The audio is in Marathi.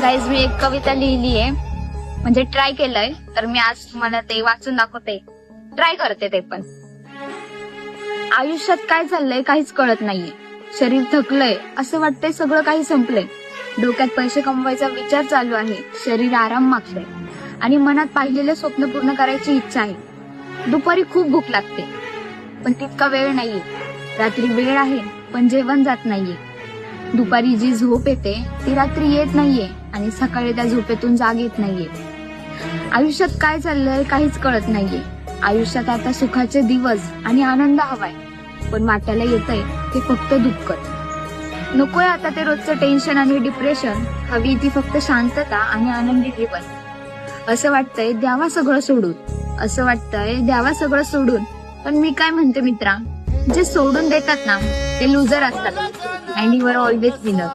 गाईज मी एक कविता लिहिली आहे म्हणजे ट्राय केलंय तर मी आज तुम्हाला ते वाचून दाखवते. ट्राय करते ते पण. आयुष्यात काय चाललंय काहीच कळत नाहीये. शरीर थकलंय असं वाटतंय सगळं काही संपलंय. डोक्यात पैसे कमवायचा विचार चालू आहे. शरीर आराम मागतंय. आणि मनात पाहिलेलं स्वप्न पूर्ण करायची इच्छा आहे. दुपारी खूप भूक लागते. पण तितका वेळ नाहीये. रात्री वेळ आहे पण जेवण जात नाहीये. दुपारी जी झोप येते ती रात्री येत नाहीये आणि सकाळी त्या झोपेतून जाग येत नाहीये. आयुष्यात काय चाललंय काहीच कळत नाहीये. आयुष्यात आता सुखाचे दिवस आणि आनंद हवाय पण वाटायला येतंय ते फक्त दुःखत नकोय आता ते रोजचं टेन्शन आणि डिप्रेशन हवी ती फक्त शांतता आणि आनंदी जीवन असं वाटतंय द्यावा सगळं सोडून असं वाटतंय द्यावा सगळं सोडून पण मी काय म्हणते मित्रा? जे सोडून देतात ना ते लुजर असतात. And you are always winner